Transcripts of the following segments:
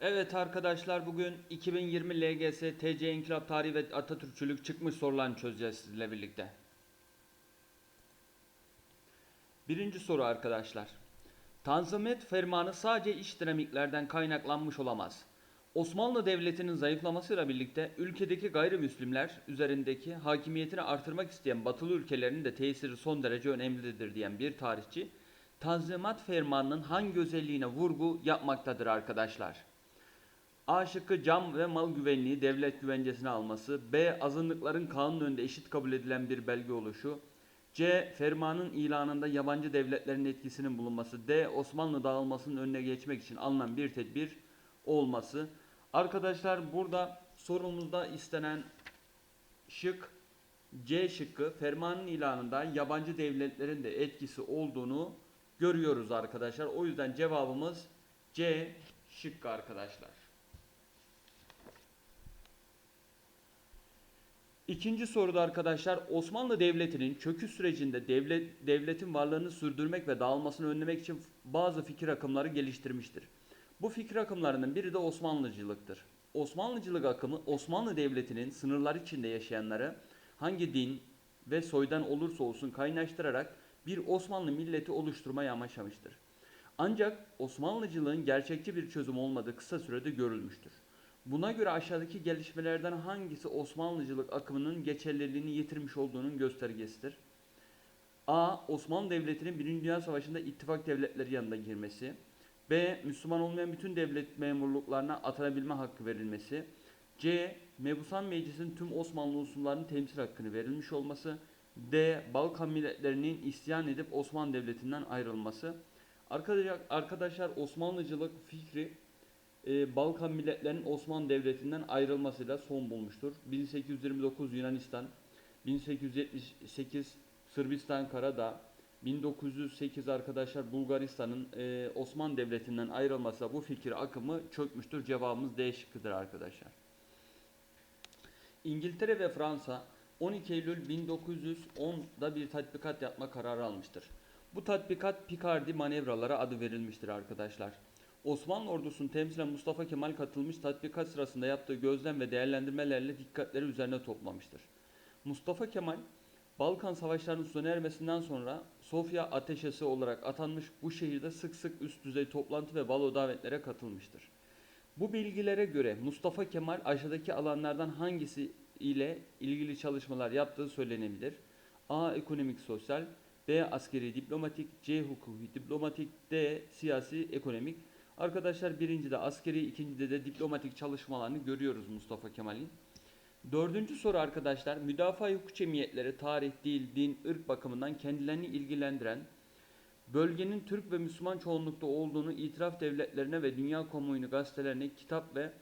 Evet arkadaşlar bugün 2020 LGS TC İnkılap Tarihi ve Atatürkçülük çıkmış sorularını çözeceğiz sizinle birlikte. Birinci soru arkadaşlar. Tanzimat fermanı sadece iç dinamiklerden kaynaklanmış olamaz. Osmanlı Devleti'nin zayıflamasıyla birlikte ülkedeki gayrimüslimler üzerindeki hakimiyetini artırmak isteyen batılı ülkelerin de tesiri son derece önemlidir diyen bir tarihçi, Tanzimat fermanının hangi özelliğine vurgu yapmaktadır arkadaşlar? A şıkkı cam ve mal güvenliği devlet güvencesine alması. B. Azınlıkların kanun önünde eşit kabul edilen bir belge oluşu. C. Fermanın ilanında yabancı devletlerin etkisinin bulunması. D. Osmanlı dağılmasının önüne geçmek için alınan bir tedbir olması. Arkadaşlar burada sorumuzda istenen şık C şıkkı fermanın ilanında yabancı devletlerin de etkisi olduğunu görüyoruz arkadaşlar. O yüzden cevabımız C şıkkı arkadaşlar. İkinci soruda arkadaşlar Osmanlı Devleti'nin çöküş sürecinde devlet devletin varlığını sürdürmek ve dağılmasını önlemek için bazı fikir akımları geliştirmiştir. Bu fikir akımlarının biri de Osmanlıcılıktır. Osmanlıcılık akımı Osmanlı Devleti'nin sınırlar içinde yaşayanları hangi din ve soydan olursa olsun kaynaştırarak bir Osmanlı milleti oluşturmayı amaçlamıştır. Ancak Osmanlıcılığın gerçekçi bir çözüm olmadığı kısa sürede görülmüştür. Buna göre aşağıdaki gelişmelerden hangisi Osmanlıcılık akımının geçerliliğini yitirmiş olduğunun göstergesidir? A. Osmanlı Devleti'nin 1. Dünya Savaşı'nda ittifak devletleri yanında girmesi. B. Müslüman olmayan bütün devlet memurluklarına atanabilme hakkı verilmesi. C. Mebusan Meclisi'nin tüm Osmanlı unsurlarının temsil hakkını verilmiş olması. D. Balkan milletlerinin isyan edip Osmanlı Devleti'nden ayrılması. Arkadaşlar, Osmanlıcılık fikri e, Balkan milletlerinin Osmanlı Devleti'nden ayrılmasıyla son bulmuştur. 1829 Yunanistan, 1878 Sırbistan Karadağ, 1908 arkadaşlar Bulgaristan'ın e, Osmanlı Devleti'nden ayrılmasıyla bu fikir akımı çökmüştür. Cevabımız D şıkkıdır arkadaşlar. İngiltere ve Fransa 12 Eylül 1910'da bir tatbikat yapma kararı almıştır. Bu tatbikat Picardy manevraları adı verilmiştir arkadaşlar. Osmanlı ordusunun temsilen Mustafa Kemal katılmış tatbikat sırasında yaptığı gözlem ve değerlendirmelerle dikkatleri üzerine toplamıştır. Mustafa Kemal, Balkan Savaşları'nın sona ermesinden sonra Sofya Ateşesi olarak atanmış bu şehirde sık sık üst düzey toplantı ve balo davetlere katılmıştır. Bu bilgilere göre Mustafa Kemal aşağıdaki alanlardan hangisi ile ilgili çalışmalar yaptığı söylenebilir. A. Ekonomik sosyal B. Askeri diplomatik C. Hukuki diplomatik D. Siyasi ekonomik Arkadaşlar birincide askeri, ikincide de diplomatik çalışmalarını görüyoruz Mustafa Kemal'in. Dördüncü soru arkadaşlar, müdafaa hukuk cemiyetleri tarih, dil, din, ırk bakımından kendilerini ilgilendiren, bölgenin Türk ve Müslüman çoğunlukta olduğunu itiraf devletlerine ve dünya kamuoyunu gazetelerine kitap ve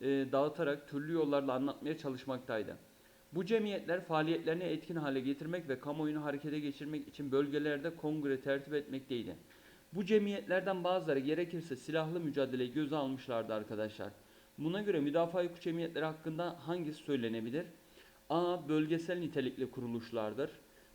e, dağıtarak türlü yollarla anlatmaya çalışmaktaydı. Bu cemiyetler faaliyetlerini etkin hale getirmek ve kamuoyunu harekete geçirmek için bölgelerde kongre tertip etmekteydi. Bu cemiyetlerden bazıları gerekirse silahlı mücadeleyi göze almışlardı arkadaşlar. Buna göre müdafaa hukuk cemiyetleri hakkında hangisi söylenebilir? A. Bölgesel nitelikli kuruluşlardır.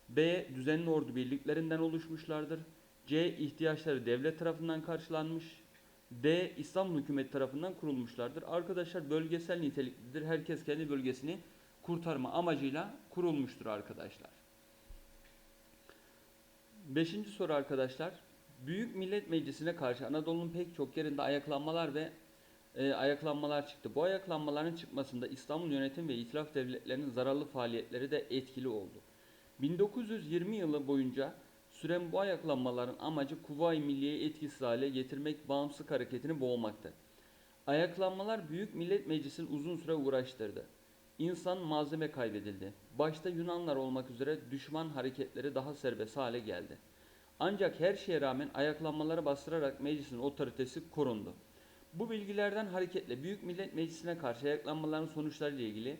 B. Düzenli ordu birliklerinden oluşmuşlardır. C. ihtiyaçları devlet tarafından karşılanmış. D. İstanbul hükümet tarafından kurulmuşlardır. Arkadaşlar bölgesel niteliklidir. Herkes kendi bölgesini kurtarma amacıyla kurulmuştur arkadaşlar. Beşinci soru arkadaşlar. Büyük Millet Meclisi'ne karşı Anadolu'nun pek çok yerinde ayaklanmalar ve e, ayaklanmalar çıktı. Bu ayaklanmaların çıkmasında İstanbul yönetim ve itilaf devletlerinin zararlı faaliyetleri de etkili oldu. 1920 yılı boyunca süren bu ayaklanmaların amacı Kuvayi Milliye'yi etkisiz hale getirmek, bağımsızlık hareketini boğmaktı. Ayaklanmalar Büyük Millet Meclisi'ni uzun süre uğraştırdı. İnsan malzeme kaybedildi. Başta Yunanlar olmak üzere düşman hareketleri daha serbest hale geldi. Ancak her şeye rağmen ayaklanmaları bastırarak meclisin otoritesi korundu. Bu bilgilerden hareketle Büyük Millet Meclisi'ne karşı ayaklanmaların sonuçları ile ilgili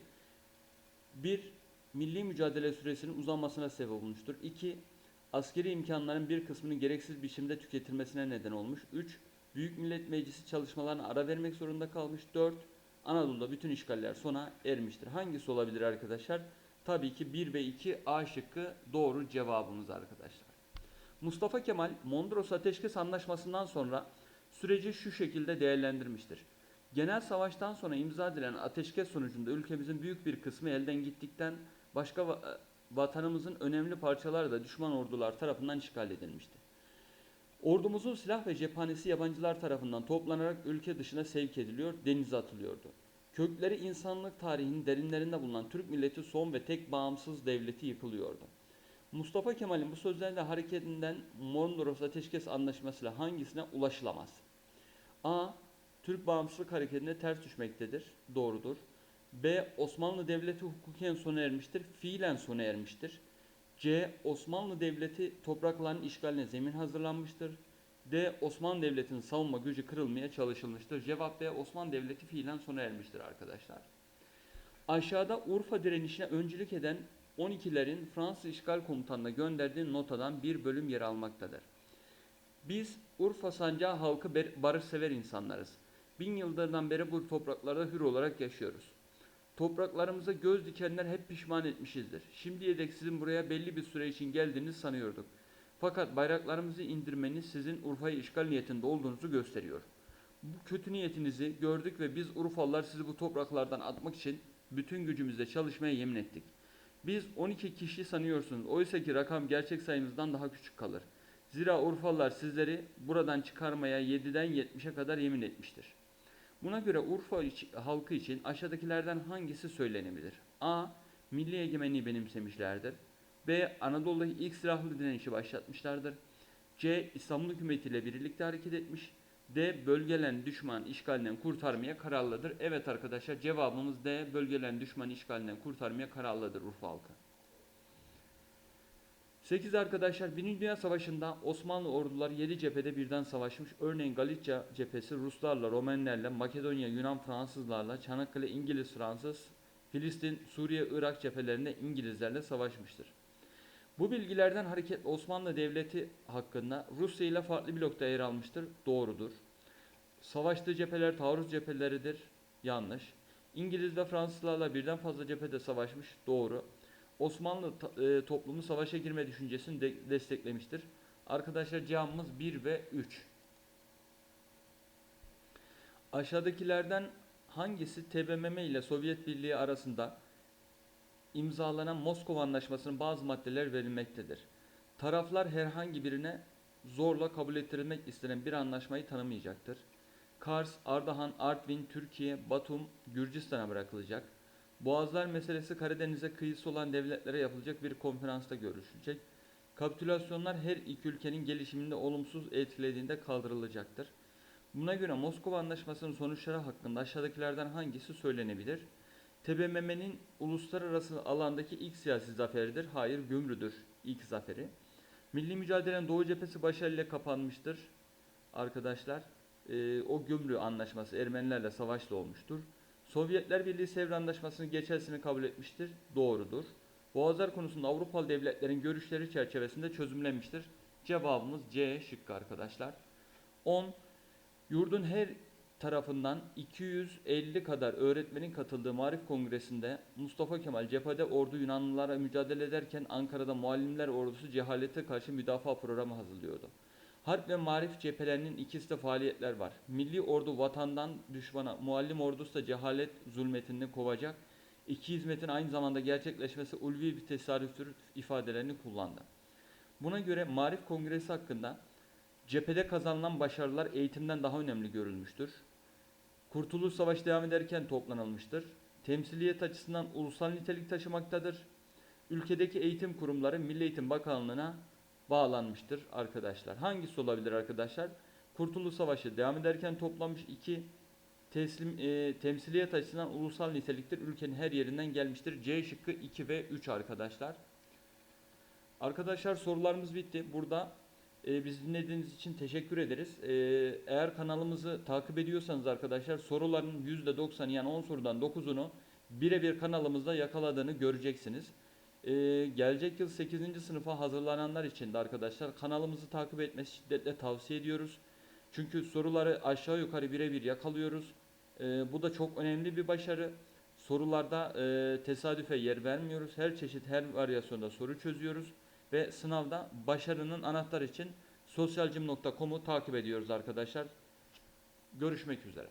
bir milli mücadele süresinin uzanmasına sebep olmuştur. 2. Askeri imkanların bir kısmının gereksiz biçimde tüketilmesine neden olmuş. 3. Büyük Millet Meclisi çalışmalarına ara vermek zorunda kalmış. 4. Anadolu'da bütün işgaller sona ermiştir. Hangisi olabilir arkadaşlar? Tabii ki 1 ve 2 A şıkkı doğru cevabımız arkadaşlar. Mustafa Kemal Mondros Ateşkes Anlaşması'ndan sonra süreci şu şekilde değerlendirmiştir. Genel savaştan sonra imza edilen ateşkes sonucunda ülkemizin büyük bir kısmı elden gittikten başka va- vatanımızın önemli parçaları da düşman ordular tarafından işgal edilmişti. Ordumuzun silah ve cephanesi yabancılar tarafından toplanarak ülke dışına sevk ediliyor, denize atılıyordu. Kökleri insanlık tarihinin derinlerinde bulunan Türk milleti son ve tek bağımsız devleti yıkılıyordu. Mustafa Kemal'in bu sözlerle hareketinden Mondros Ateşkes Anlaşması'yla hangisine ulaşılamaz? A. Türk Bağımsızlık Hareketi'ne ters düşmektedir. Doğrudur. B. Osmanlı Devleti hukuken sona ermiştir. Fiilen sona ermiştir. C. Osmanlı Devleti toprakların işgaline zemin hazırlanmıştır. D. Osmanlı Devleti'nin savunma gücü kırılmaya çalışılmıştır. Cevap B. Osmanlı Devleti fiilen sona ermiştir arkadaşlar. Aşağıda Urfa direnişine öncülük eden 12'lerin Fransız işgal komutanına gönderdiği notadan bir bölüm yer almaktadır. Biz Urfa sancağı halkı barışsever insanlarız. Bin yıllardan beri bu topraklarda hür olarak yaşıyoruz. Topraklarımıza göz dikenler hep pişman etmişizdir. Şimdiye dek sizin buraya belli bir süre için geldiğinizi sanıyorduk. Fakat bayraklarımızı indirmeniz sizin Urfa'yı işgal niyetinde olduğunuzu gösteriyor. Bu kötü niyetinizi gördük ve biz Urfalılar sizi bu topraklardan atmak için bütün gücümüzle çalışmaya yemin ettik. Biz 12 kişi sanıyorsunuz. Oysa ki rakam gerçek sayımızdan daha küçük kalır. Zira Urfalılar sizleri buradan çıkarmaya 7'den 70'e kadar yemin etmiştir. Buna göre Urfa halkı için aşağıdakilerden hangisi söylenebilir? A. Milli egemenliği benimsemişlerdir. B. Anadolu'daki ilk silahlı direnişi başlatmışlardır. C. İstanbul hükümetiyle birlikte hareket etmiş. D. Bölgelerini düşman işgalinden kurtarmaya kararlıdır. Evet arkadaşlar cevabımız D. Bölgelerini düşman işgalinden kurtarmaya kararlıdır Urfa halkı. 8 arkadaşlar 1. Dünya Savaşı'nda Osmanlı orduları 7 cephede birden savaşmış. Örneğin Galicia cephesi Ruslarla, Romenlerle, Makedonya, Yunan Fransızlarla, Çanakkale İngiliz Fransız, Filistin, Suriye, Irak cephelerinde İngilizlerle savaşmıştır. Bu bilgilerden hareketle Osmanlı Devleti hakkında Rusya ile farklı blokta yer almıştır. Doğrudur. Savaştığı cepheler taarruz cepheleridir. Yanlış. İngiliz ve Fransızlarla birden fazla cephede savaşmış. Doğru. Osmanlı e, toplumu savaşa girme düşüncesini de- desteklemiştir. Arkadaşlar cevabımız 1 ve 3. Aşağıdakilerden hangisi TBMM ile Sovyet Birliği arasında imzalanan Moskova Anlaşması'nın bazı maddeler verilmektedir. Taraflar herhangi birine zorla kabul ettirilmek istenen bir anlaşmayı tanımayacaktır. Kars, Ardahan, Artvin, Türkiye, Batum, Gürcistan'a bırakılacak. Boğazlar meselesi Karadeniz'e kıyısı olan devletlere yapılacak bir konferansta görüşülecek. Kapitülasyonlar her iki ülkenin gelişiminde olumsuz etkilediğinde kaldırılacaktır. Buna göre Moskova Anlaşması'nın sonuçları hakkında aşağıdakilerden hangisi söylenebilir? TBMM'nin uluslararası alandaki ilk siyasi zaferidir. Hayır, Gümrü'dür ilk zaferi. Milli mücadelenin Doğu cephesi başarıyla kapanmıştır. Arkadaşlar, Ee, o Gümrü Anlaşması Ermenilerle savaşla olmuştur. Sovyetler Birliği Sevr Anlaşması'nı geçersini kabul etmiştir. Doğrudur. Boğazlar konusunda Avrupalı devletlerin görüşleri çerçevesinde çözümlenmiştir. Cevabımız C şıkkı arkadaşlar. 10. Yurdun her tarafından 250 kadar öğretmenin katıldığı Marif Kongresi'nde Mustafa Kemal cephede ordu Yunanlılara mücadele ederken Ankara'da muallimler ordusu cehalete karşı müdafaa programı hazırlıyordu. Harp ve marif cephelerinin ikisi de faaliyetler var. Milli ordu vatandan düşmana, muallim ordusu da cehalet zulmetini kovacak. İki hizmetin aynı zamanda gerçekleşmesi ulvi bir tesadüftür ifadelerini kullandı. Buna göre Marif Kongresi hakkında cephede kazanılan başarılar eğitimden daha önemli görülmüştür. Kurtuluş Savaşı devam ederken toplanılmıştır. Temsiliyet açısından ulusal nitelik taşımaktadır. Ülkedeki eğitim kurumları Milli Eğitim Bakanlığı'na bağlanmıştır arkadaşlar. Hangisi olabilir arkadaşlar? Kurtuluş Savaşı devam ederken toplanmış iki teslim e, temsiliyet açısından ulusal niteliktir. Ülkenin her yerinden gelmiştir. C şıkkı 2 ve 3 arkadaşlar. Arkadaşlar sorularımız bitti. Burada e, biz dinlediğiniz için teşekkür ederiz. E, eğer kanalımızı takip ediyorsanız arkadaşlar soruların %90'ı yani 10 sorudan 9'unu birebir kanalımızda yakaladığını göreceksiniz. Ee, gelecek yıl 8. sınıfa hazırlananlar için de arkadaşlar kanalımızı takip etmesi şiddetle tavsiye ediyoruz. Çünkü soruları aşağı yukarı birebir yakalıyoruz. Ee, bu da çok önemli bir başarı. Sorularda e, tesadüfe yer vermiyoruz. Her çeşit, her varyasyonda soru çözüyoruz. Ve sınavda başarının anahtarı için sosyalcim.com'u takip ediyoruz arkadaşlar. Görüşmek üzere.